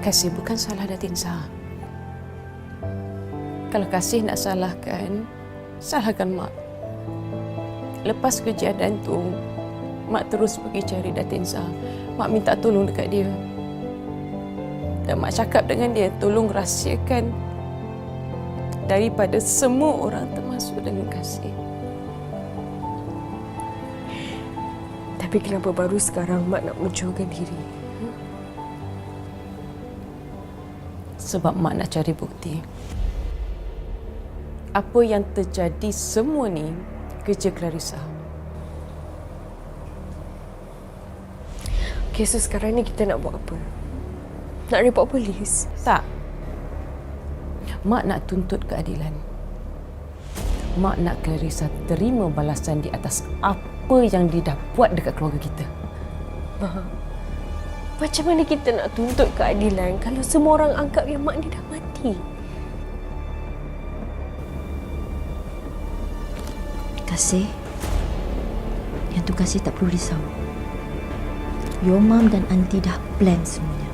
Kasih bukan salah Datin Sah. Kalau Kasih nak salahkan, salahkan Mak. Lepas kejadian tu, Mak terus pergi cari Datin Sah. Mak minta tolong dekat dia. Dan Mak cakap dengan dia, tolong rahsiakan daripada semua orang termasuk dengan Kasih. Tapi kenapa baru sekarang Mak nak munculkan diri? Sebab Mak nak cari bukti. Apa yang terjadi semua ni kerja Clarissa. Okay, so sekarang ni kita nak buat apa? Nak report polis? Tak. Mak nak tuntut keadilan. Mak nak Clarissa terima balasan di atas apa yang dia dah buat dekat keluarga kita. Macam mana kita nak tuntut keadilan kalau semua orang anggap yang mak ni dah mati? Kasih. Yang tu kasih tak perlu risau. Your mom dan auntie dah plan semuanya.